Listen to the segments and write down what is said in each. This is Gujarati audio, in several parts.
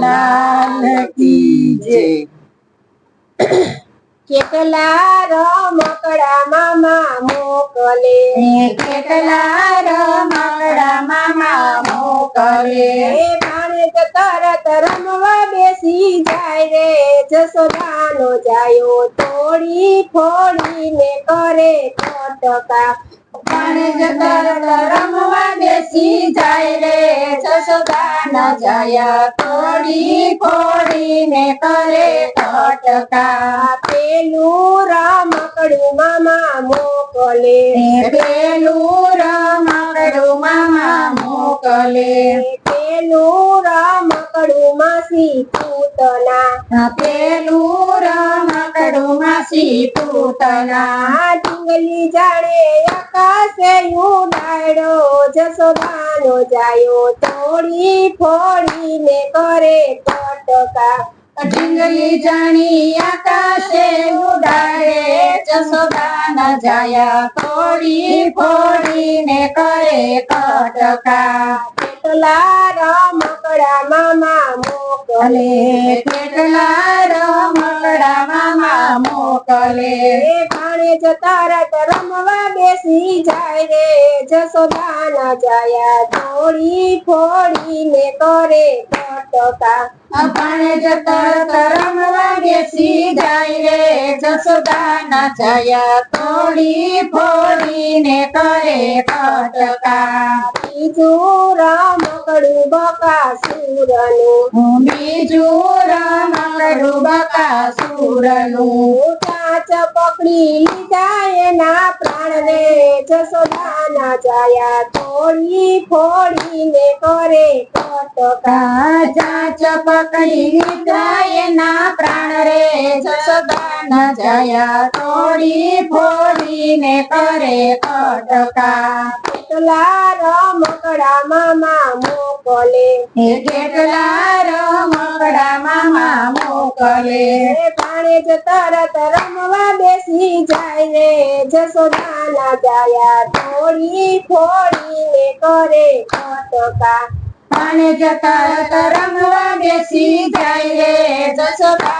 લાલ કી જય કેટલા રમકડા મામા મોકલે. કેટલા રમકડા મામા મોકલે. ભાણે તરત રમવા બેસી જાય રે. જસોદાનો જાયો તોડી ફોડીને કરે ટોટકા પણ તરત રમવા બેસી જાય રે જશોદા ન જાય તોડી ફોડીને કરે ટોટકા પેલું રમકડું મામા મોકલે. પેલું રમકડું મામા મોકલે. પેલું રમકડું માસી પૂતના. પેલું રમકડું માસી પૂતના ડુંગલી જાણે આકાશે ઉડાડ્યો જસોદાનો જાયો તોડી ફોડીને કરે કટકા ઢીંગલી જાણી આકાશે ઉડાડે જસોદાના જાયા તોડી ફોડીને કરે કટકા કેટલા રમકડા મામા મોકલે ભલે કેટલા રમકડા મામા મોકલે એ ભાણે જ તરત રમવા બેસી જાય રે જસોદાના જાયા તોડી ફોડીને કરે કટકા અભણે જ તરત રમવા બેસી જાય રે જશોદા ન જાય તોડી ફોડીને કરે કટકા બીજું રમકડું બકાસુરનું. બીજું રમકડું બકાસુરનું. કાચ પકડી લીધા એના પ્રાણ રે જસોદાના જાયા તોડી ફોડીને કરે કટકા ચાચ પકડી લીધા એના પ્રાણ રે જશોદા જાયા તોડી ફોડીને કરે કટકા કેટલા રમકડા મામા મોકલે એ કેટલા રમકડા મામા મોકલે પાણી જ તરત રમવા બેસી જાય રે જસોદાના જાયા થોડી થોડી ને કરે કટકા પાણે જતા રમવા બેસી જાય રે જશોદા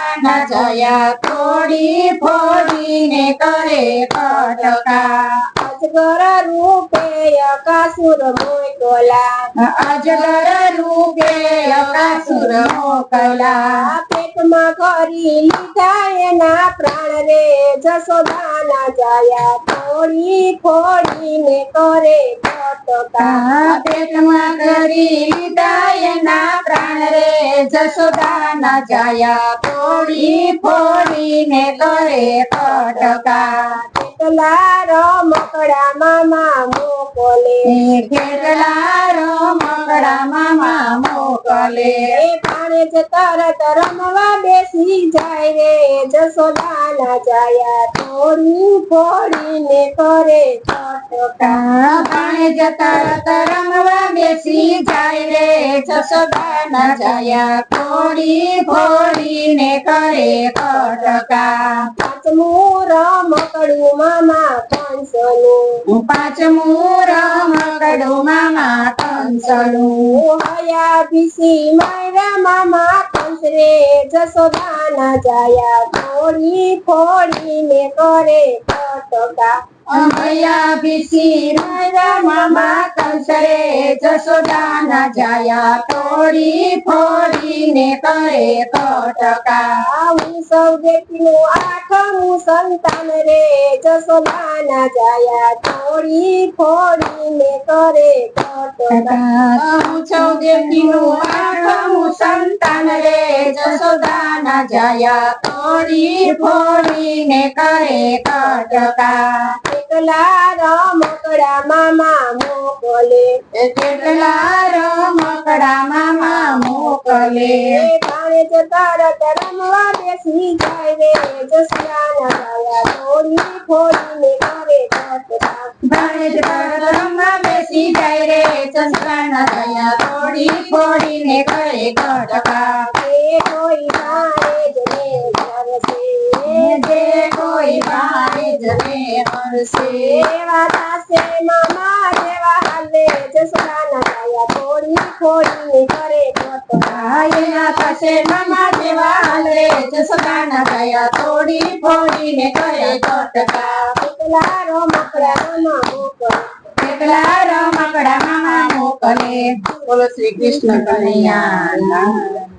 જયા થોડી ફોડીને કરે કટકા અજગર રૂપે અકાસુર મોકલા અજગર રૂપે અકાસુર મોકલા પેટમાં કરી લીધા એના પ્રાણ રે જસોદાના જાયા તોડી ફોડીને કરે કટકા પેટમાં કરી લીધા એના પ્રાણ રે જશોદા જાયા જાય તોડી ફોડીને કરે કટકા કેટલા રમકડા મામા મોકલે કેટલા રમકડા મામા મોકલે એ પાણે જ તરત રમવા બેસી જાય રે જસોદાના જાયા તોડી ફોડીને કરે કટકા પાણે જતા રમવા બેસી જાય રે જશોદા ન જાય થોડી ફોડીને કરે કટકા પાંચમું રમકડું મામા કંસનું પાંચમું રમકડું મામા કંસનું હયા ભીસી મારા મામા કંસ રે જસોદાના જાયા તોડી ફોડીને કરે કટકા અમયા ભીસી મારા મામા કંસરે જશોદા ન જાય તોડી ફોડીને કરે કટકા આવું સૌ દેખનું આઠમું સંતાન રે જસોદાના જાયા તોડી ફોડીને કરે કટકા હું ચૌદેવીનું આઠમું સંતાન રે જશોદા જાયા જાય તોડી ફોડીને કરે કટકા. એકલા રમકડા મામા મોકલે કેટલા રમકડા મામા મોકલે ભાણે જ તરત રમવા બેસી જાય રે. જસોદાના જાયા થોડી ફોડીને કરે કટકા ગણેશ ભરત રમવા બેસી જાય રે. જશોદા ન થોડી ફોડીને કરે કટકા એ કોઈ મારે જ ને ધરશે. જે કોઈ ભારે જને હરશે એવા દાસે મામા જેવા હાલે કરે એના મામા જેવા મામા મોકલે. એકલા મામા મોકલે. બોલો શ્રી કૃષ્ણ કનૈયા.